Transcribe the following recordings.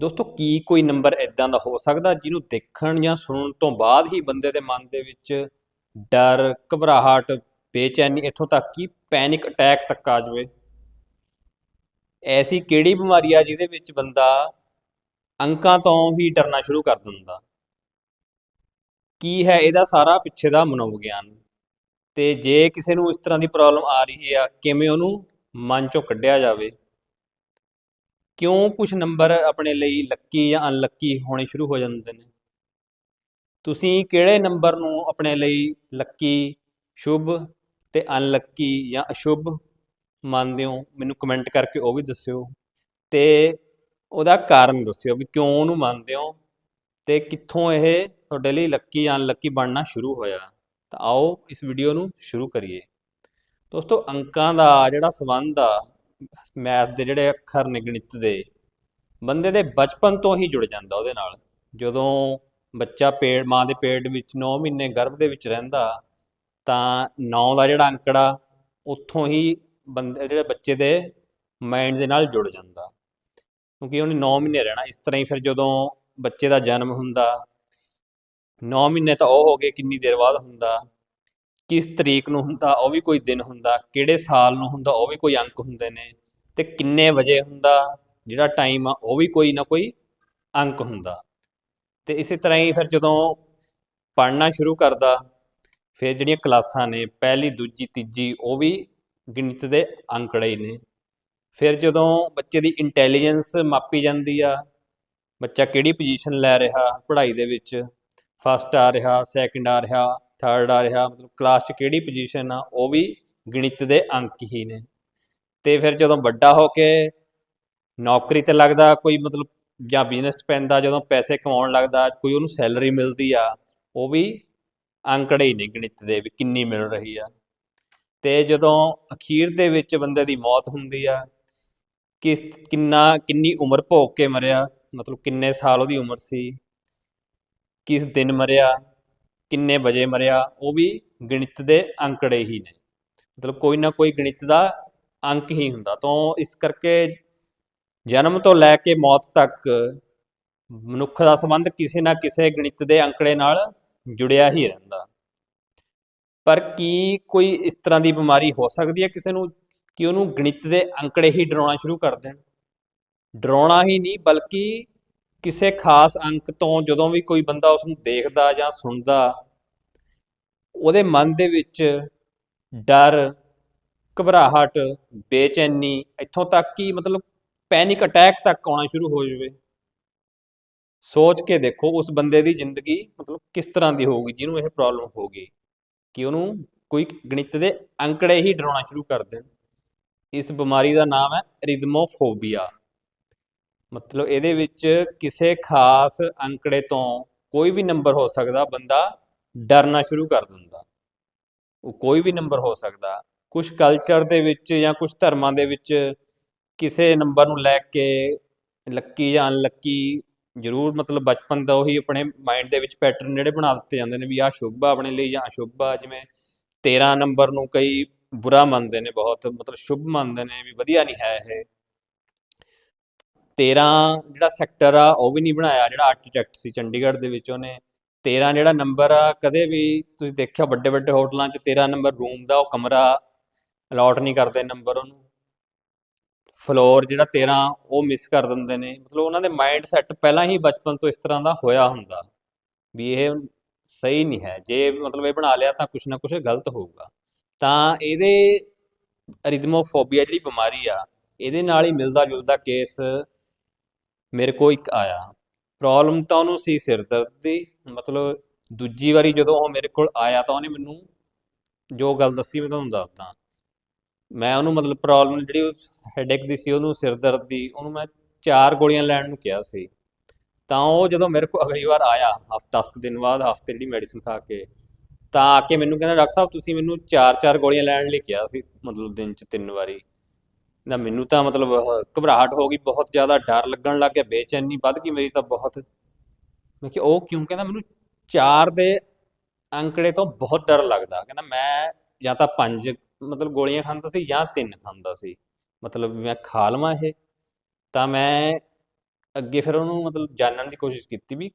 ਦੋਸਤੋ, ਕੀ ਕੋਈ ਨੰਬਰ ਇਦਾਂ ਦਾ ਹੋ ਸਕਦਾ ਜਿਹਨੂੰ ਦੇਖਣ ਜਾਂ ਸੁਣਨ ਤੋਂ ਬਾਅਦ ਹੀ ਬੰਦੇ ਦੇ ਮਨ ਦੇ ਵਿੱਚ ਡਰ, ਘਬਰਾਹਟ, ਬੇਚੈਨੀ ਇੱਥੋਂ ਤੱਕ ਕਿ ਪੈਨਿਕ ਅਟੈਕ ਤੱਕ ਆ ਜਾਵੇ? ਐਸੀ ਕਿਹੜੀ ਬਿਮਾਰੀ ਆ ਜਿਹਦੇ ਵਿੱਚ ਬੰਦਾ ਅੰਕਾਂ ਤੋਂ ਹੀ ਡਰਨਾ ਸ਼ੁਰੂ ਕਰ ਦਿੰਦਾ? ਕੀ ਹੈ ਇਹਦਾ ਸਾਰਾ ਪਿੱਛੇ ਦਾ ਮਨੋਵਿਗਿਆਨ? ਤੇ ਜੇ ਕਿਸੇ ਨੂੰ ਇਸ ਤਰ੍ਹਾਂ ਦੀ ਪ੍ਰੋਬਲਮ ਆ ਰਹੀ ਆ, ਕਿਵੇਂ ਉਹਨੂੰ ਮਨ ਚੋਂ ਕੱਢਿਆ ਜਾਵੇ? ਕਿਉਂ ਕੁਝ ਨੰਬਰ ਆਪਣੇ ਲਈ ਲੱਕੀ ਜਾਂ ਅਨਲੱਕੀ ਹੋਣੇ ਸ਼ੁਰੂ ਹੋ ਜਾਂਦੇ ਨੇ? ਤੁਸੀਂ ਕਿਹੜੇ ਨੰਬਰ ਨੂੰ ਆਪਣੇ ਲਈ ਲੱਕੀ ਸ਼ੁਭ ਤੇ ਅਨਲੱਕੀ ਜਾਂ ਅਸ਼ੁਭ ਮੰਨਦੇ ਹੋ? ਮੈਨੂੰ ਕਮੈਂਟ ਕਰਕੇ ਉਹ ਵੀ ਦੱਸਿਓ ਤੇ ਉਹਦਾ ਕਾਰਨ ਦੱਸਿਓ ਵੀ ਕਿਉਂ ਉਹਨੂੰ ਮੰਨਦੇ ਹੋ ਤੇ ਕਿੱਥੋਂ ਇਹ ਤੁਹਾਡੇ ਲਈ ਲੱਕੀ ਜਾਂ ਅਨਲੱਕੀ ਬਣਨਾ ਸ਼ੁਰੂ ਹੋਇਆ? ਤਾਂ ਆਓ ਇਸ ਵੀਡੀਓ ਨੂੰ ਸ਼ੁਰੂ ਕਰੀਏ। ਦੋਸਤੋ, ਅੰਕਾਂ ਦਾ ਜਿਹੜਾ ਸੰਬੰਧ ਆ ਮੈਥ ਦੇ ਜਿਹੜੇ ਅੱਖਰ ਨੇ ਗਣਿਤ ਦੇ, ਬੰਦੇ ਦੇ ਬਚਪਨ ਤੋਂ ਹੀ ਜੁੜ ਜਾਂਦਾ ਉਹਦੇ ਨਾਲ। ਜਦੋਂ ਬੱਚਾ ਪੇਟ ਮਾਂ ਦੇ ਪੇਟ ਵਿੱਚ 9 ਮਹੀਨੇ ਗਰਭ ਦੇ ਵਿੱਚ ਰਹਿੰਦਾ, ਤਾਂ 9 ਦਾ ਜਿਹੜਾ ਅੰਕੜਾ, ਉੱਥੋਂ ਹੀ ਬੰਦੇ, ਜਿਹੜੇ ਬੱਚੇ ਦੇ ਮਾਈਂਡ ਦੇ ਨਾਲ ਜੁੜ ਜਾਂਦਾ। ਕਿਉਂਕਿ ਉਹਨੇ 9 ਮਹੀਨੇ ਰਹਿਣਾ, ਇਸ ਤਰ੍ਹਾਂ ਹੀ ਫਿਰ ਜਦੋਂ ਬੱਚੇ ਦਾ ਜਨਮ ਹੁੰਦਾ 9 ਮਹੀਨੇ ਤਾਂ ਉਹ ਹੋ ਗਏ ਕਿੰਨੀ ਦੇਰ ਬਾਅਦ ਹੁੰਦਾ, ਕਿਸ ਤਰੀਕ ਨੂੰ ਹੁੰਦਾ, ਉਹ ਵੀ ਕੋਈ ਦਿਨ ਹੁੰਦਾ, ਕਿਹੜੇ ਸਾਲ ਨੂੰ ਹੁੰਦਾ, ਉਹ ਵੀ ਕੋਈ ਅੰਕ ਹੁੰਦੇ ਨੇ। ਤੇ ਕਿੰਨੇ ਵਜੇ ਹੁੰਦਾ, ਜਿਹੜਾ ਟਾਈਮ ਆ, ਉਹ ਵੀ ਕੋਈ ਨਾ ਕੋਈ ਅੰਕ ਹੁੰਦਾ। ਤੇ ਇਸੇ ਤਰ੍ਹਾਂ ਹੀ ਫਿਰ ਜਦੋਂ ਪੜ੍ਹਨਾ ਸ਼ੁਰੂ ਕਰਦਾ, ਫਿਰ ਜਿਹੜੀਆਂ ਕਲਾਸਾਂ ਨੇ, ਪਹਿਲੀ, ਦੂਜੀ, ਤੀਜੀ, ਉਹ ਵੀ ਗਣਿਤ ਦੇ ਅੰਕੜੇ ਹੀ ਨੇ। ਫਿਰ ਜਦੋਂ ਬੱਚੇ ਦੀ ਇੰਟੈਲੀਜੈਂਸ ਮਾਪੀ ਜਾਂਦੀ ਆ, ਬੱਚਾ ਕਿਹੜੀ ਪੋਜੀਸ਼ਨ ਲੈ ਰਿਹਾ ਪੜ੍ਹਾਈ ਦੇ ਵਿੱਚ? ਫਸਟ ਆ ਰਿਹਾ ਸੈਕਿੰਡ ਆ ਰਿਹਾ ਥਰਡ ਆ ਰਿਹਾ, ਮਤਲਬ ਕਲਾਸ 'ਚ ਕਿਹੜੀ ਪੋਜੀਸ਼ਨ ਆ, ਉਹ ਵੀ ਗਣਿਤ ਦੇ ਅੰਕ ਹੀ ਨੇ। ਤੇ ਫਿਰ ਜਦੋਂ ਵੱਡਾ ਹੋ ਕੇ ਨੌਕਰੀ ਤੇ ਲੱਗਦਾ, ਕੋਈ ਮਤਲਬ ਜਾਂ ਬਿਜ਼ਨਸ 'ਚ ਪੈਂਦਾ, ਜਦੋਂ ਪੈਸੇ ਕਮਾਉਣ ਲੱਗਦਾ, ਕੋਈ ਉਹਨੂੰ ਸੈਲਰੀ ਮਿਲਦੀ ਆ, ਉਹ ਵੀ ਅੰਕੜੇ ਹੀ ਨੇ ਗਣਿਤ ਦੇ ਵੀ ਕਿੰਨੀ ਮਿਲ ਰਹੀ ਆ। ਤੇ ਜਦੋਂ ਅਖੀਰ ਦੇ ਵਿੱਚ ਬੰਦੇ ਦੀ ਮੌਤ ਹੁੰਦੀ ਆ, ਕਿਸ, ਕਿੰਨਾ, ਕਿੰਨੀ ਉਮਰ ਭੋਗ ਕੇ ਮਰਿਆ, ਮਤਲਬ ਕਿੰਨੇ ਸਾਲ ਉਹਦੀ ਉਮਰ ਸੀ, ਕਿਸ ਦਿਨ ਮਰਿਆ, ਕਿੰਨੇ ਵਜੇ ਮਰਿਆ, ਉਹ ਵੀ ਗਣਿਤ ਦੇ ਅੰਕੜੇ ਹੀ ਨੇ। ਮਤਲਬ ਕੋਈ ਨਾ ਕੋਈ ਗਣਿਤ ਦਾ ਅੰਕ ਹੀ ਹੁੰਦਾ। ਤਾਂ ਇਸ ਕਰਕੇ ਜਨਮ ਤੋਂ ਲੈ ਕੇ ਮੌਤ ਤੱਕ ਮਨੁੱਖ ਦਾ ਸੰਬੰਧ ਕਿਸੇ ਨਾ ਕਿਸੇ ਗਣਿਤ ਦੇ ਅੰਕੜੇ ਨਾਲ ਜੁੜਿਆ ਹੀ ਰਹਿੰਦਾ। ਪਰ ਕੀ ਕੋਈ ਇਸ ਤਰ੍ਹਾਂ ਦੀ ਬਿਮਾਰੀ ਹੋ ਸਕਦੀ ਹੈ? ਕਿਸੇ ਨੂੰ ਕਿ ਉਹਨੂੰ ਗਣਿਤ ਦੇ ਅੰਕੜੇ ਹੀ ਡਰਾਉਣਾ ਸ਼ੁਰੂ ਕਰ ਦੇਣ। ਡਰਾਉਣਾ ਹੀ ਨਹੀਂ, ਬਲਕਿ ਕਿਸੇ ਖਾਸ ਅੰਕ ਤੋਂ ਜਦੋਂ ਵੀ ਕੋਈ ਬੰਦਾ ਉਸ ਨੂੰ ਦੇਖਦਾ ਜਾਂ ਸੁਣਦਾ, ਉਹਦੇ ਮਨ ਦੇ ਵਿੱਚ ਡਰ ਘਬਰਾਹਟ, ਬੇਚੈਨੀ, ਇੱਥੋਂ ਤੱਕ ਕਿ ਮਤਲਬ ਪੈਨਿਕ ਅਟੈਕ ਤੱਕ ਆਉਣਾ ਸ਼ੁਰੂ ਹੋ ਜਾਵੇ। ਸੋਚ ਕੇ ਦੇਖੋ ਉਸ ਬੰਦੇ ਦੀ ਜ਼ਿੰਦਗੀ ਮਤਲਬ ਕਿਸ ਤਰ੍ਹਾਂ ਦੀ ਹੋਊਗੀ, ਜਿਹਨੂੰ ਇਹ ਪ੍ਰੋਬਲਮ ਹੋਗੀ ਕਿ ਉਹਨੂੰ ਕੋਈ ਗਣਿਤ ਦੇ ਅੰਕੜੇ ਹੀ ਡਰਾਉਣਾ ਸ਼ੁਰੂ ਕਰ ਦੇਣ। ਇਸ ਬਿਮਾਰੀ ਦਾ ਨਾਮ ਹੈ ਰਿਦਮੋਫੋਬੀਆ ਮਤਲਬ ਇਹਦੇ ਵਿੱਚ ਕਿਸੇ ਖਾਸ ਅੰਕੜੇ ਤੋਂ ਕੋਈ ਵੀ ਨੰਬਰ ਹੋ ਸਕਦਾ, ਬੰਦਾ ਡਰਨਾ ਸ਼ੁਰੂ ਕਰ ਦਿੰਦਾ। ਉਹ ਕੋਈ ਵੀ ਨੰਬਰ ਹੋ ਸਕਦਾ। ਕੁਝ ਕਲਚਰ ਦੇ ਵਿੱਚ ਜਾਂ ਕੁਝ ਧਰਮਾਂ ਦੇ ਵਿੱਚ ਕਿਸੇ ਨੰਬਰ ਨੂੰ ਲੈ ਕੇ ਲੱਕੀ ਜਾਂ ਅਨਲੱਕੀ ਜ਼ਰੂਰ ਮਤਲਬ ਬਚਪਨ ਤੋਂ ਹੀ ਆਪਣੇ ਮਾਈਂਡ ਦੇ ਵਿੱਚ ਪੈਟਰਨ ਜਿਹੜੇ ਬਣਾ ਦਿੱਤੇ ਜਾਂਦੇ ਨੇ ਵੀ ਆਹ ਸ਼ੁਭ ਆ ਆਪਣੇ ਲਈ ਜਾਂ ਅਸ਼ੁਭ ਆ ਜਿਵੇਂ 13 ਨੰਬਰ ਨੂੰ ਕਈ ਬੁਰਾ ਮੰਨਦੇ ਨੇ ਬਹੁਤ, ਮਤਲਬ ਸ਼ੁਭ ਮੰਨਦੇ ਨੇ ਵੀ ਵਧੀਆ ਨਹੀਂ ਹੈ ਇਹ। 13 ਜਿਹੜਾ ਸੈਕਟਰ ਆ ਉਹ ਵੀ ਨਹੀਂ ਬਣਾਇਆ, ਜਿਹੜਾ ਆਰਕੀਟੈਕਟ ਸੀ ਚੰਡੀਗੜ੍ਹ ਦੇ ਵਿੱਚ ਉਹਨੇ। 13 ਜਿਹੜਾ ਨੰਬਰ ਆ, ਕਦੇ ਵੀ ਤੁਸੀਂ ਦੇਖਿਆ ਵੱਡੇ ਵੱਡੇ ਹੋਟਲਾਂ 'ਚ 13 ਨੰਬਰ ਰੂਮ ਦਾ ਉਹ ਕਮਰਾ ਅਲਾਟ ਨਹੀਂ ਕਰਦੇ ਨੰਬਰ ਉਹਨੂੰ। ਫਲੋਰ ਜਿਹੜਾ 13 ਉਹ ਮਿਸ ਕਰ ਦਿੰਦੇ ਨੇ। ਮਤਲਬ ਉਹਨਾਂ ਦੇ ਮਾਈਂਡ ਸੈੱਟ ਪਹਿਲਾਂ ਹੀ ਬਚਪਨ ਤੋਂ ਇਸ ਤਰ੍ਹਾਂ ਦਾ ਹੋਇਆ ਹੁੰਦਾ। ਵੀ ਇਹ ਸਹੀ ਨਹੀਂ ਹੈ। ਜੇ ਮਤਲਬ ਇਹ ਬਣਾ ਲਿਆ ਤਾਂ ਕੁਝ ਨਾ ਕੁਝ ਗਲਤ ਹੋਊਗਾ। ਤਾਂ ਇਹਦੇ ਅਰਿਦਮੋਫੋਬੀਆ ਜਿਹੜੀ ਬਿਮਾਰੀ ਆ, ਇਹਦੇ ਨਾਲ ਹੀ ਮਿਲਦਾ ਜੁਲਦਾ ਕੇਸ ਮੇਰੇ ਕੋਲ ਇੱਕ ਆਇਆ। ਪ੍ਰੋਬਲਮ ਤਾਂ ਉਹਨੂੰ ਸੀ ਸਿਰ ਦਰਦ ਦੀ। ਮਤਲਬ ਦੂਜੀ ਵਾਰੀ ਜਦੋਂ ਉਹ ਮੇਰੇ ਕੋਲ ਆਇਆ ਤਾਂ ਉਹਨੇ ਮੈਨੂੰ ਜੋ ਗੱਲ ਦੱਸੀ ਮੈਂ ਤੁਹਾਨੂੰ ਦੱਸਦਾ। ਮੈਂ ਉਹਨੂੰ ਮਤਲਬ ਪ੍ਰੋਬਲਮ ਜਿਹੜੀ ਹੈਡੇਕ ਦੀ ਸੀ, ਉਹਨੂੰ ਸਿਰ ਦਰਦ ਦੀ, ਉਹਨੂੰ ਮੈਂ ਚਾਰ ਗੋਲੀਆਂ ਲੈਣ ਨੂੰ ਕਿਹਾ ਸੀ। ਤਾਂ ਉਹ ਜਦੋਂ ਮੇਰੇ ਕੋਲ ਅਗਲੀ ਵਾਰ ਆਇਆ, ਹਫਤਾ 10 ਦਿਨ ਬਾਅਦ ਹਫ਼ਤੇ ਜਿਹੜੀ ਮੈਡੀਸਿਨ ਖਾ ਕੇ, ਤਾਂ ਆ ਕੇ ਮੈਨੂੰ ਕਹਿੰਦਾ, ਡਾਕਟਰ ਸਾਹਿਬ, ਤੁਸੀਂ ਮੈਨੂੰ ਚਾਰ ਚਾਰ ਗੋਲੀਆਂ ਲੈਣ ਲਈ ਕਿਹਾ ਸੀ, ਮਤਲਬ ਦਿਨ 'ਚ ਤਿੰਨ ਵਾਰੀ। ਨਾ ਮੈਨੂੰ ਤਾਂ ਮਤਲਬ ਘਬਰਾਹਟ ਹੋ ਗਈ, ਬਹੁਤ ਜ਼ਿਆਦਾ ਡਰ ਲੱਗਣ ਲੱਗ ਗਿਆ, ਬੇਚੈਨੀ ਵੱਧ ਗਈ ਮੇਰੀ ਤਾਂ ਬਹੁਤ। ਮੈਂ ਕਿਹਾ, ਉਹ ਕਿਉਂ? ਕਹਿੰਦਾ, ਮੈਨੂੰ ਚਾਰ ਦੇ ਅੰਕੜੇ ਤੋਂ ਬਹੁਤ ਡਰ ਲੱਗਦਾ। ਕਹਿੰਦਾ, ਮੈਂ ਜਾਂ ਤਾਂ ਪੰਜ ਮਤਲਬ ਗੋਲੀਆਂ ਖਾਂਦਾ ਸੀ ਜਾਂ ਤਿੰਨ ਖਾਂਦਾ ਸੀ। ਮਤਲਬ ਮੈਂ ਖਾ ਲਵਾਂ ਇਹ, ਤਾਂ ਮੈਂ ਅੱਗੇ ਫਿਰ ਉਹਨੂੰ ਮਤਲਬ ਜਾਣਨ ਦੀ ਕੋਸ਼ਿਸ਼ ਕੀਤੀ ਵੀ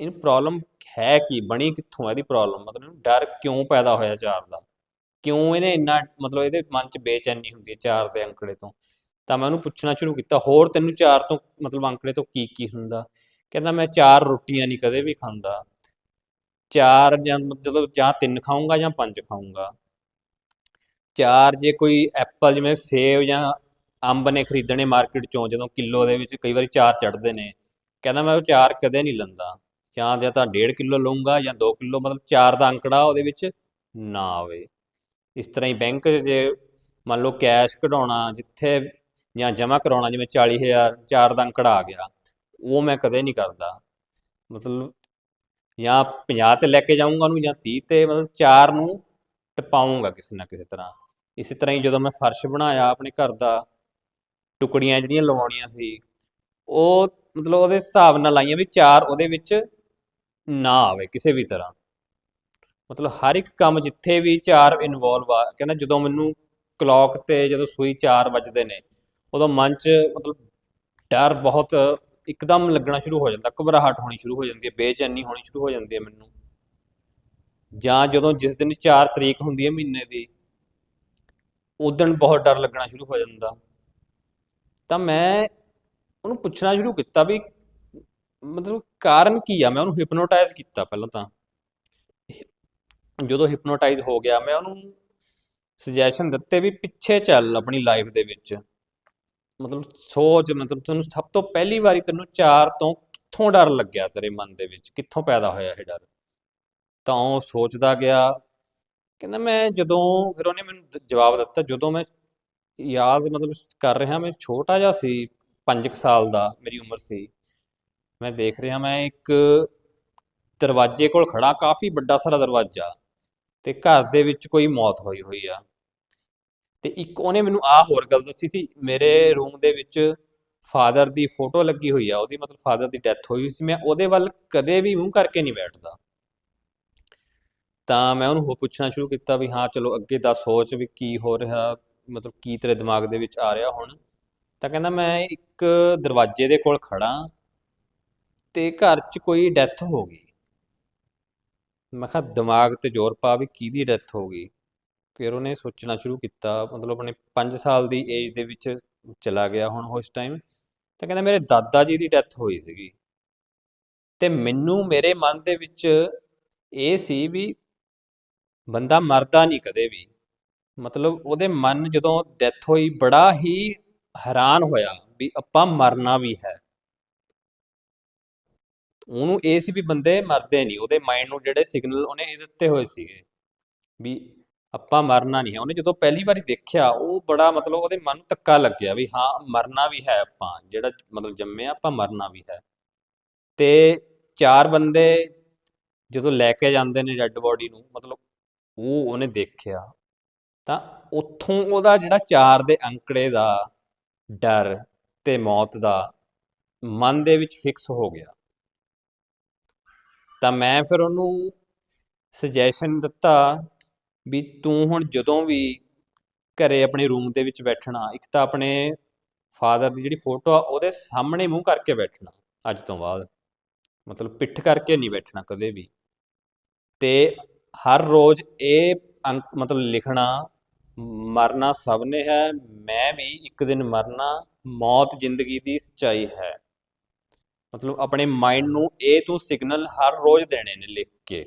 ਇਹਨੂੰ ਪ੍ਰੋਬਲਮ ਹੈ ਕੀ? ਬਣੀ ਕਿੱਥੋਂ ਆ ਇਹਦੀ ਪ੍ਰੋਬਲਮ ਮਤਲਬ ਇਹਨੂੰ ਡਰ ਕਿਉਂ ਪੈਦਾ ਹੋਇਆ ਚਾਰ ਦਾ? ਕਿਉਂ ਇਹਨੇ ਇੰਨਾ ਮਤਲਬ ਇਹਦੇ ਮਨ 'ਚ ਬੇਚੈਨੀ ਹੁੰਦੀ ਹੈ ਚਾਰ ਦੇ ਅੰਕੜੇ ਤੋਂ? ਤਾਂ ਮੈਂ ਉਹਨੂੰ ਪੁੱਛਣਾ ਸ਼ੁਰੂ ਕੀਤਾ, ਹੋਰ ਤੈਨੂੰ ਚਾਰ ਤੋਂ ਮਤਲਬ ਅੰਕੜੇ ਤੋਂ ਕੀ ਕੀ ਹੁੰਦਾ? ਕਹਿੰਦਾ ਮੈਂ ਚਾਰ ਰੋਟੀਆਂ ਨਹੀਂ ਕਦੇ ਵੀ ਖਾਂਦਾ। ਚਾਰ ਜਾਂ ਜਦੋਂ ਜਾਂ ਤਿੰਨ ਖਾਊਂਗਾ ਜਾਂ ਪੰਜ ਖਾਊਂਗਾ। ਚਾਰ ਜੇ ਕੋਈ ਐਪਲ ਜਿਵੇਂ ਸੇਬ ਜਾਂ ਅੰਬ ਨੇ ਖਰੀਦਣੇ ਮਾਰਕੀਟ ਚੋਂ, ਜਦੋਂ ਕਿਲੋ ਦੇ ਵਿੱਚ ਕਈ ਵਾਰੀ ਚਾਰ ਚੜਦੇ ਨੇ, ਕਹਿੰਦਾ ਮੈਂ ਉਹ ਚਾਰ ਕਦੇ ਨਹੀਂ ਲੈਂਦਾ। ਜਾਂ ਜਾਂ ਤਾਂ 1.5 ਕਿਲੋ ਲਊਂਗਾ ਜਾਂ 2 ਕਿਲੋ, ਮਤਲਬ ਚਾਰ ਦਾ ਅੰਕੜਾ ਉਹਦੇ ਵਿੱਚ ਨਾ ਆਵੇ। ਇਸ ਤਰ੍ਹਾਂ ਹੀ ਬੈਂਕ ਜੇ ਮੰਨ ਲਓ ਕੈਸ਼ ਕਢਾਉਣਾ, ਜਿੱਥੇ ਜਾਂ ਜਮ੍ਹਾਂ ਕਰਾਉਣਾ, ਜਿਵੇਂ 40000 ਚਾਰ ਦਾ ਅੰਕੜਾ ਆ ਗਿਆ, ਉਹ ਮੈਂ ਕਦੇ ਨਹੀਂ ਕਰਦਾ। ਮਤਲਬ ਜਾਂ 50 ਤੇ ਲੈ ਕੇ ਜਾਊਂਗਾ ਉਹਨੂੰ ਜਾਂ 30 ਤੇ ਮਤਲਬ ਚਾਰ ਨੂੰ ਟਪਾਊਂਗਾ ਕਿਸੇ ਨਾ ਕਿਸੇ ਤਰ੍ਹਾਂ। ਇਸੇ ਤਰ੍ਹਾਂ ਹੀ ਜਦੋਂ ਮੈਂ ਫਰਸ਼ ਬਣਾਇਆ ਆਪਣੇ ਘਰ ਦਾ, ਟੁਕੜੀਆਂ ਜਿਹੜੀਆਂ ਲਵਾਉਣੀਆਂ ਸੀ, ਉਹ ਮਤਲਬ ਉਹਦੇ ਹਿਸਾਬ ਨਾਲ ਲਾਈਆਂ ਵੀ ਚਾਰ ਉਹਦੇ ਵਿੱਚ ਨਾ ਆਵੇ ਕਿਸੇ ਵੀ ਤਰ੍ਹਾਂ। ਮਤਲਬ ਹਰ ਇੱਕ ਕੰਮ ਜਿੱਥੇ ਵੀ ਚਾਰ ਇਨਵੋਲਵ ਆ, ਕਹਿੰਦਾ ਜਦੋਂ ਮੈਨੂੰ ਕਲੌਕ ਤੇ ਜਦੋਂ ਸੂਈ 4 ਵੱਜਦੇ ਨੇ, ਉਦੋਂ ਮਨ 'ਚ ਮਤਲਬ ਡਰ ਬਹੁਤ ਇੱਕਦਮ ਲੱਗਣਾ ਸ਼ੁਰੂ ਹੋ ਜਾਂਦਾ, ਘਬਰਾਹਟ ਹੋਣੀ ਸ਼ੁਰੂ ਹੋ ਜਾਂਦੀ ਹੈ, ਬੇਚੈਨੀ ਹੋਣੀ ਸ਼ੁਰੂ ਹੋ ਜਾਂਦੀ ਹੈ ਮੈਨੂੰ। ਜਾਂ ਜਦੋਂ ਜਿਸ ਦਿਨ 4 ਤਰੀਕ ਹੁੰਦੀ ਹੈ ਮਹੀਨੇ ਦੀ ਉਦਣ ਬਹੁਤ ਡਰ ਲੱਗਣਾ ਸ਼ੁਰੂ ਹੋ ਜਾਂਦਾ। ਤਾਂ ਮੈਂ ਉਹਨੂੰ ਪੁੱਛਣਾ ਸ਼ੁਰੂ ਕੀਤਾ ਵੀ ਮਤਲਬ ਕਾਰਨ ਕੀ ਆ? ਮੈਂ ਉਹਨੂੰ ਹਿਪਨੋਟਾਈਜ਼ ਕੀਤਾ ਪਹਿਲਾਂ ਤਾਂ। ਜਦੋਂ ਹਿਪਨੋਟਾਈਜ਼ ਹੋ ਗਿਆ, ਮੈਂ ਉਹਨੂੰ ਸੁਜੈਸ਼ਨ ਦਿੱਤੇ ਵੀ ਪਿੱਛੇ ਚੱਲ ਆਪਣੀ ਲਾਈਫ ਦੇ ਵਿੱਚ। ਮਤਲਬ ਸੋਚ, ਮਤਲਬ ਤੈਨੂੰ ਸਭ ਤੋਂ ਪਹਿਲੀ ਵਾਰੀ ਤੈਨੂੰ ਚਾਰ ਤੋਂ ਕਿੱਥੋਂ ਡਰ ਲੱਗਿਆ ਤੇਰੇ ਮਨ ਦੇ ਵਿੱਚ? ਕਿੱਥੋਂ ਪੈਦਾ ਹੋਇਆ ਇਹ ਡਰ? ਤਾਂ ਉਹ ਸੋਚਦਾ ਗਿਆ ਕਹਿੰਦਾ ਮੈਂ ਜਦੋਂ ਫਿਰ ਉਹਨੇ ਮੈਨੂੰ ਜਵਾਬ ਦਿੱਤਾ, ਜਦੋਂ ਮੈਂ ਯਾਦ ਮਤਲਬ ਕਰ ਰਿਹਾ ਮੈਂ ਛੋਟਾ ਜਿਹਾ ਸੀ 5 ਸਾਲ ਦਾ ਮੇਰੀ ਉਮਰ ਸੀ, ਮੈਂ ਦੇਖ ਰਿਹਾ ਮੈਂ ਇੱਕ ਦਰਵਾਜ਼ੇ ਕੋਲ ਖੜਾ ਕਾਫੀ ਵੱਡਾ ਸਾਰਾ ਦਰਵਾਜ਼ਾ ਤੇ ਘਰ ਦੇ ਵਿੱਚ ਕੋਈ ਮੌਤ ਹੋਈ ਹੋਈ ਆ। ਤੇ ਇੱਕ ਉਹਨੇ ਮੈਨੂੰ ਆਹ ਹੋਰ ਗੱਲ ਦੱਸੀ ਸੀ, ਮੇਰੇ ਰੂਮ ਦੇ ਵਿੱਚ ਫਾਦਰ ਦੀ ਫੋਟੋ ਲੱਗੀ ਹੋਈ ਆ, ਉਹਦੀ ਮਤਲਬ ਫਾਦਰ ਦੀ ਡੈਥ ਹੋਈ ਸੀ, ਮੈਂ ਉਹਦੇ ਵੱਲ ਕਦੇ ਵੀ ਮੂੰਹ ਕਰਕੇ ਨਹੀਂ ਬੈਠਦਾ। ਤਾਂ ਮੈਂ ਉਹਨੂੰ ਹੋ ਪੁੱਛਣਾ ਸ਼ੁਰੂ ਕੀਤਾ ਵੀ ਹਾਂ, ਚਲੋ ਅੱਗੇ ਦਾ ਸੋਚ ਵੀ ਕੀ ਹੋ ਰਿਹਾ, ਮਤਲਬ ਕੀ ਤੇਰੇ ਦਿਮਾਗ ਦੇ ਵਿੱਚ ਆ ਰਿਹਾ ਹੁਣ। ਤਾਂ ਕਹਿੰਦਾ ਮੈਂ ਇੱਕ ਦਰਵਾਜ਼ੇ ਦੇ ਕੋਲ ਖੜਾ ਤੇ ਘਰ 'ਚ ਕੋਈ ਡੈਥ ਹੋ ਗਈ। ਮੈਂ ਕਿਹਾ, ਦਿਮਾਗ ਤੇ ਜ਼ੋਰ ਪਾ ਵੀ ਕਿਹਦੀ ਡੈਥ ਹੋ ਗਈ। ਫਿਰ ਉਹਨੇ ਸੋਚਣਾ ਸ਼ੁਰੂ ਕੀਤਾ, ਮਤਲਬ ਆਪਣੇ 5 ਸਾਲ ਦੀ ਏਜ ਦੇ ਵਿੱਚ ਚਲਾ ਗਿਆ ਹੁਣ ਉਸ ਟਾਈਮ ਤਾਂ ਕਹਿੰਦਾ, ਮੇਰੇ ਦਾਦਾ ਜੀ ਦੀ ਡੈਥ ਹੋਈ ਸੀਗੀ। ਤੇ ਮੈਨੂੰ ਮੇਰੇ ਮਨ ਦੇ ਵਿੱਚ ਇਹ ਸੀ ਵੀ ਬੰਦਾ ਮਰਦਾ ਨਹੀਂ ਕਦੇ ਵੀ। ਮਤਲਬ ਉਹਦੇ ਮਨ ਜਦੋਂ ਡੈਥ ਹੋਈ, ਬੜਾ ਹੀ ਹੈਰਾਨ ਹੋਇਆ ਵੀ ਆਪਾਂ ਮਰਨਾ ਵੀ ਹੈ। ਉਹਨੂੰ ਇਹ ਸੀ ਵੀ ਬੰਦੇ ਮਰਦੇ ਨਹੀਂ, ਉਹਦੇ ਮਾਈਂਡ ਨੂੰ ਜਿਹੜੇ ਸਿਗਨਲ ਉਹਨੇ ਇਹ ਦਿੱਤੇ ਹੋਏ ਸੀਗੇ ਵੀ ਆਪਾਂ ਮਰਨਾ ਨਹੀਂ ਹੈ। ਉਹਨੇ ਜਦੋਂ ਪਹਿਲੀ ਵਾਰੀ ਦੇਖਿਆ, ਉਹ ਬੜਾ ਮਤਲਬ ਉਹਦੇ ਮਨ ਨੂੰ ਧੱਕਾ ਲੱਗਿਆ ਵੀ ਹਾਂ, ਮਰਨਾ ਵੀ ਹੈ ਆਪਾਂ, ਜਿਹੜਾ ਮਤਲਬ ਜੰਮੇ ਆ ਆਪਾਂ ਮਰਨਾ ਵੀ ਹੈ। ਤੇ ਚਾਰ ਬੰਦੇ ਜਦੋਂ ਲੈ ਕੇ ਜਾਂਦੇ ਨੇ ਡੈੱਡ ਬੋਡੀ ਨੂੰ, ਮਤਲਬ ਉਹ ਉਹਨੇ ਦੇਖਿਆ, ਤਾਂ ਉੱਥੋਂ ਉਹਦਾ ਜਿਹੜਾ ਚਾਰ ਦੇ ਅੰਕੜੇ ਦਾ ਡਰ ਤੇ ਮੌਤ ਦਾ ਮਨ ਦੇ ਵਿੱਚ ਫਿਕਸ ਹੋ ਗਿਆ। ਤਾਂ ਮੈਂ ਫਿਰ ਉਹਨੂੰ ਸੁਜੈਸ਼ਨ ਦਿੱਤਾ ਵੀ ਤੂੰ ਹੁਣ ਜਦੋਂ ਵੀ ਘਰੇ ਆਪਣੇ ਰੂਮ ਦੇ ਵਿੱਚ ਬੈਠਣਾ, ਇੱਕ ਤਾਂ ਆਪਣੇ ਫਾਦਰ ਦੀ ਜਿਹੜੀ ਫੋਟੋ ਆ ਉਹਦੇ ਸਾਹਮਣੇ ਮੂੰਹ ਕਰਕੇ ਬੈਠਣਾ ਅੱਜ ਤੋਂ ਬਾਅਦ। ਮਤਲਬ ਪਿੱਠ ਕਰਕੇ ਨਹੀਂ ਬੈਠਣਾ ਕਦੇ ਵੀ। ਤੇ ਹਰ ਰੋਜ਼ ਇਹ ਅੰਕ ਮਤਲਬ ਲਿਖਣਾ ਮਰਨਾ ਸਭ ਨੇ ਹੈ, ਮੈਂ ਵੀ ਇੱਕ ਦਿਨ ਮਰਨਾ, ਮੌਤ ਜ਼ਿੰਦਗੀ ਦੀ ਸੱਚਾਈ ਹੈ। ਮਤਲਬ ਆਪਣੇ ਮਾਈਂਡ ਨੂੰ ਇਹ ਤੂੰ ਸਿਗਨਲ ਹਰ ਰੋਜ਼ ਦੇਣੇ ਨੇ ਲਿਖ ਕੇ,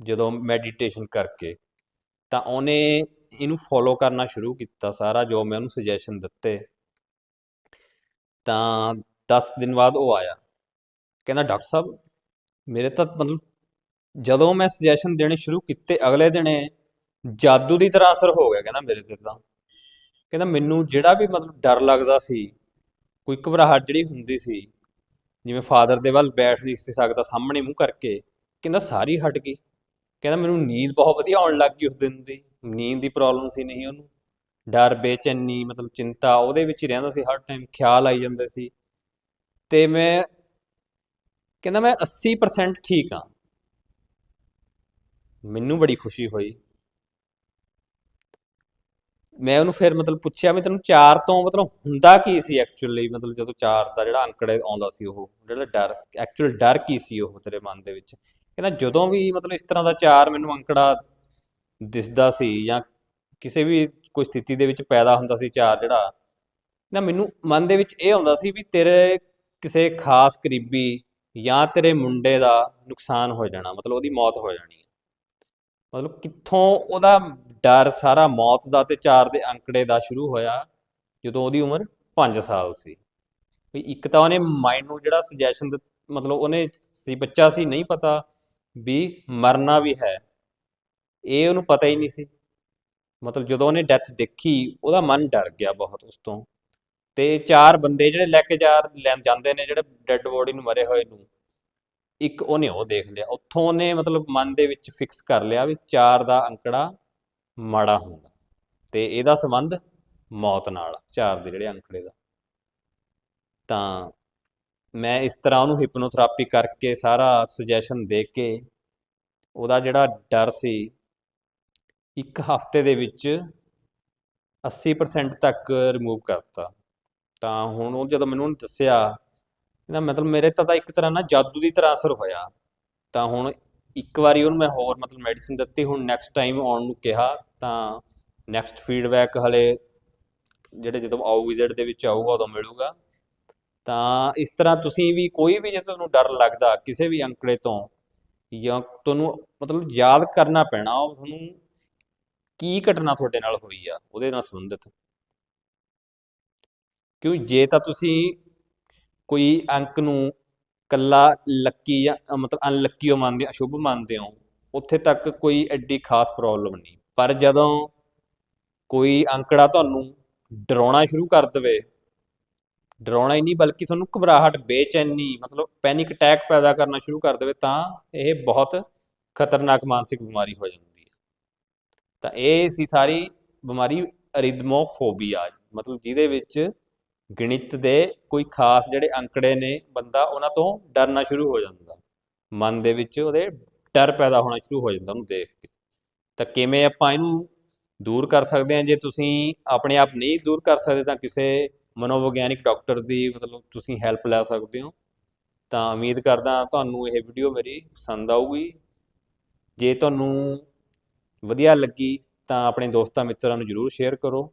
ਜਦੋਂ ਮੈਡੀਟੇਸ਼ਨ ਕਰਕੇ। ਤਾਂ ਉਹਨੇ ਇਹਨੂੰ ਫੋਲੋ ਕਰਨਾ ਸ਼ੁਰੂ ਕੀਤਾ ਸਾਰਾ ਜੋ ਮੈਂ ਉਹਨੂੰ ਸੁਜੈਸ਼ਨ ਦਿੱਤੇ। ਤਾਂ 10 ਦਿਨ ਬਾਅਦ ਉਹ ਆਇਆ। ਕਹਿੰਦਾ, ਡਾਕਟਰ ਸਾਹਿਬ, ਮੇਰੇ ਤਾਂ ਮਤਲਬ ਜਦੋਂ ਮੈਂ ਸੁਜੈਸ਼ਨ ਦੇਣੇ ਸ਼ੁਰੂ ਕੀਤੇ ਅਗਲੇ ਦਿਨੇ, ਜਾਦੂ ਦੀ ਤਰ੍ਹਾਂ ਅਸਰ ਹੋ ਗਿਆ, ਕਹਿੰਦਾ ਮੇਰੇ ਤੇ ਤਾਂ। ਕਹਿੰਦਾ ਮੈਨੂੰ ਜਿਹੜਾ ਵੀ ਮਤਲਬ ਡਰ ਲੱਗਦਾ ਸੀ, ਕੋਈ ਘਬਰਾਹਟ ਜਿਹੜੀ ਹੁੰਦੀ ਸੀ, ਜਿਵੇਂ ਫਾਦਰ ਦੇ ਵੱਲ ਬੈਠ ਨਹੀਂ ਸੀ ਸਕਦਾ, ਸਾਹਮਣੇ ਮੂੰਹ ਕਰਕੇ, ਕਹਿੰਦਾ ਸਾਰੀ ਹਟ ਗਈ। ਕਹਿੰਦਾ ਮੈਨੂੰ ਨੀਂਦ ਬਹੁਤ ਵਧੀਆ ਆਉਣ ਲੱਗ ਗਈ ਉਸ ਦਿਨ ਦੀ। ਨੀਂਦ ਦੀ ਪ੍ਰੋਬਲਮ ਸੀ ਨਹੀਂ ਉਹਨੂੰ। ਡਰ, ਬੇਚੈਨੀ, ਮਤਲਬ ਚਿੰਤਾ, ਉਹਦੇ ਵਿੱਚ ਹੀ ਰਹਿੰਦਾ ਸੀ, ਹਰ ਟਾਈਮ ਖਿਆਲ ਆਈ ਜਾਂਦੇ ਸੀ। ਤੇ ਮੈਂ, ਕਹਿੰਦਾ ਮੈਂ 80% ਠੀਕ ਹਾਂ। ਮੈਨੂੰ ਬੜੀ ਖੁਸ਼ੀ ਹੋਈ। ਮੈਂ ਉਹਨੂੰ ਫਿਰ ਮਤਲਬ ਪੁੱਛਿਆ ਵੀ ਤੈਨੂੰ 4 ਤੋਂ ਮਤਲਬ ਹੁੰਦਾ ਕੀ ਸੀ ਐਕਚੁਅਲੀ ਮਤਲਬ ਜਦੋਂ 4 ਦਾ ਜਿਹੜਾ ਅੰਕੜੇ ਆਉਂਦਾ ਸੀ ਉਹ, ਜਿਹੜਾ ਡਰ ਐਕਚੁਅਲ ਡਰ ਕੀ ਸੀ ਉਹ ਤੇਰੇ ਮਨ ਦੇ ਵਿੱਚ? ਕਹਿੰਦਾ ਜਦੋਂ ਵੀ ਮਤਲਬ ਇਸ ਤਰ੍ਹਾਂ ਦਾ 4 ਮੈਨੂੰ ਅੰਕੜਾ ਦਿਸਦਾ ਸੀ ਜਾਂ ਕਿਸੇ ਵੀ ਕੋਈ ਸਥਿਤੀ ਦੇ ਵਿੱਚ ਪੈਦਾ ਹੁੰਦਾ ਸੀ 4 ਜਿਹੜਾ ਨਾ ਮੈਨੂੰ ਮਨ ਦੇ ਵਿੱਚ ਇਹ ਆਉਂਦਾ ਸੀ ਵੀ ਤੇਰੇ ਕਿਸੇ ਖਾਸ ਕਰੀਬੀ ਜਾਂ ਤੇਰੇ ਮੁੰਡੇ ਦਾ ਨੁਕਸਾਨ ਹੋ ਜਾਣਾ, ਮਤਲਬ ਉਹਦੀ ਮੌਤ ਹੋ ਜਾਣੀ। ਮਤਲਬ ਕਿੱਥੋਂ ਉਹਦਾ ਡਰ ਸਾਰਾ ਮੌਤ ਦਾ ਤੇ 4 ਦੇ ਅੰਕੜੇ ਦਾ ਸ਼ੁਰੂ ਹੋਇਆ, ਜਦੋਂ ਉਹਦੀ ਉਮਰ 5 ਸਾਲ ਸੀ। ਵੀ ਇੱਕ ਤਾਂ ਉਹਨੇ ਮਾਈਂਡ ਨੂੰ ਜਿਹੜਾ ਸੁਜੈਸ਼ਨ ਮਤਲਬ ਉਹਨੇ ਸੀ ਬੱਚਾ ਸੀ, ਨਹੀਂ ਪਤਾ ਵੀ ਮਰਨਾ ਵੀ ਹੈ। ਇਹ ਉਹਨੂੰ ਪਤਾ ਹੀ ਨਹੀਂ ਸੀ। ਮਤਲਬ ਜਦੋਂ ਉਹਨੇ ਡੈਥ ਦੇਖੀ, ਉਹਦਾ ਮਨ ਡਰ ਗਿਆ ਬਹੁਤ ਉਸ ਤੋਂ। ਤੇ ਚਾਰ ਬੰਦੇ ਜਿਹੜੇ ਲੈ ਕੇ ਜਾ, ਲੈਣ ਜਾਂਦੇ ਨੇ ਜਿਹੜੇ ਡੈੱਡ ਬੋਡੀ ਨੂੰ ਮਰੇ ਹੋਏ ਨੂੰ ਇੱਕ ਉਹਨੇ ਉਹ ਦੇਖ ਲਿਆ। ਉੱਥੋਂ ਉਹਨੇ ਮਤਲਬ ਮਨ ਦੇ ਵਿੱਚ ਫਿਕਸ ਕਰ ਲਿਆ ਵੀ 4 ਦਾ ਅੰਕੜਾ ਮਾੜਾ ਹੁੰਦਾ ਤੇ ਇਹਦਾ ਸੰਬੰਧ ਮੌਤ ਨਾਲ 4 ਦੇ ਜਿਹੜੇ ਅੰਕੜੇ ਦਾ। ਤਾਂ ਮੈਂ ਇਸ ਤਰ੍ਹਾਂ ਉਹਨੂੰ ਹਿਪਨੋਥੈਰੇਪੀ ਕਰਕੇ ਸਾਰਾ ਸੁਜੈਸ਼ਨ ਦੇ ਕੇ ਉਹਦਾ ਜਿਹੜਾ ਡਰ ਸੀ, ਇੱਕ ਹਫ਼ਤੇ ਦੇ ਵਿੱਚ 80% ਤੱਕ ਰਿਮੂਵ ਕਰਤਾ। ਤਾਂ ਹੁਣ ਉਹ ਜਦੋਂ ਮੈਨੂੰ ਉਹਨੇ ਦੱਸਿਆ ਇਹਦਾ ਮਤਲਬ ਮੇਰੇ ਤਾਂ ਤਾਂ ਇੱਕ ਤਰ੍ਹਾਂ ਨਾਲ ਜਾਦੂ ਦੀ ਤਰ੍ਹਾਂ ਅਸਰ ਹੋਇਆ। ਤਾਂ ਹੁਣ ਇੱਕ ਵਾਰੀ ਉਹਨੂੰ ਮੈਂ ਹੋਰ ਮਤਲਬ ਮੈਡੀਸਿਨ ਦਿੱਤੀ, ਹੁਣ ਨੈਕਸਟ ਟਾਈਮ ਆਉਣ ਨੂੰ ਕਿਹਾ, ਤਾਂ ਨੈਕਸਟ ਫੀਡਬੈਕ ਹਲੇ ਜਿਹੜੇ ਜਦੋਂ ਆਊ ਵਿਜ਼ਿਟ ਦੇ ਵਿੱਚ ਆਊਗਾ ਉਦੋਂ ਮਿਲੂਗਾ। ਤਾਂ ਇਸ ਤਰ੍ਹਾਂ ਤੁਸੀਂ ਵੀ ਕੋਈ ਵੀ ਜੇ ਤੁਹਾਨੂੰ ਡਰ ਲੱਗਦਾ ਕਿਸੇ ਵੀ ਅੰਕੜੇ ਤੋਂ, ਜਾਂ ਤੁਹਾਨੂੰ ਮਤਲਬ ਯਾਦ ਕਰਨਾ ਪੈਣਾ, ਉਹ ਤੁਹਾਨੂੰ ਕੀ ਘਟਨਾ ਤੁਹਾਡੇ ਨਾਲ ਹੋਈ ਆ, ਉਹਦੇ ਨਾਲ ਸੰਬੰਧਿਤ। ਕਿਉਂ? ਜੇ ਤਾਂ ਤੁਸੀਂ ਕੋਈ ਅੰਕ ਨੂੰ ਕੱਲਾ ਲੱਕੀ ਜਾਂ ਮਤਲਬ ਅਨਲੱਕੀ ਮੰਨਦੇ ਹੋ ਅਸ਼ੁਭ ਮੰਨਦੇ ਹੋ, ਉੱਥੇ ਤੱਕ ਕੋਈ ਐਡੀ ਖਾਸ ਪ੍ਰੋਬਲਮ ਨਹੀਂ। ਪਰ ਜਦੋਂ ਕੋਈ ਅੰਕੜਾ ਤੁਹਾਨੂੰ ਡਰਾਉਣਾ ਸ਼ੁਰੂ ਕਰ ਦੇਵੇ, ਡਰਾਉਣਾ ਹੀ ਨਹੀਂ, ਬਲਕਿ ਤੁਹਾਨੂੰ ਘਬਰਾਹਟ, ਬੇਚੈਨੀ, ਮਤਲਬ ਪੈਨਿਕ ਅਟੈਕ ਪੈਦਾ ਕਰਨਾ ਸ਼ੁਰੂ ਕਰ ਦੇਵੇ, ਤਾਂ ਇਹ ਬਹੁਤ ਖਤਰਨਾਕ ਮਾਨਸਿਕ ਬਿਮਾਰੀ ਹੋ ਜਾਂਦੀ ਹੈ। ਤਾਂ ਇਹ ਸੀ ਸਾਰੀ ਬਿਮਾਰੀ ਅਰਿਦਮੋਫੋਬੀਆ, ਮਤਲਬ ਜਿਹਦੇ ਵਿੱਚ ਗਣਿਤ ਦੇ ਕੋਈ ਖਾਸ ਜਿਹੜੇ ਅੰਕੜੇ ਨੇ ਬੰਦਾ, ਉਹਨਾਂ ਤੋਂ ਡਰਨਾ ਸ਼ੁਰੂ ਹੋ ਜਾਂਦਾ। ਮਨ ਦੇ ਵਿੱਚ ਉਹਦੇ ਡਰ ਪੈਦਾ ਹੋਣਾ ਸ਼ੁਰੂ ਹੋ ਜਾਂਦਾ ਉਹਨੂੰ ਦੇਖ ਕੇ। ਤਾਂ ਕਿਵੇਂ ਆਪਾਂ ਇਹਨੂੰ ਦੂਰ ਕਰ ਸਕਦੇ ਹਾਂ? ਜੇ ਤੁਸੀਂ ਆਪਣੇ ਆਪ ਨਹੀਂ ਦੂਰ ਕਰ ਸਕਦੇ ਤਾਂ ਕਿਸੇ ਮਨੋਵਿਗਿਆਨਿਕ ਡਾਕਟਰ ਦੀ ਮਤਲਬ ਤੁਸੀਂ ਹੈਲਪ ਲੈ ਸਕਦੇ ਹੋ। ਤਾਂ ਉਮੀਦ ਕਰਦਾ ਤੁਹਾਨੂੰ ਇਹ ਵੀਡੀਓ ਮੇਰੀ ਪਸੰਦ ਆਊਗੀ। ਜੇ ਤੁਹਾਨੂੰ ਵਧੀਆ ਲੱਗੀ ਤਾਂ ਆਪਣੇ ਦੋਸਤਾਂ ਮਿੱਤਰਾਂ ਨੂੰ ਜਰੂਰ ਸ਼ੇਅਰ ਕਰੋ।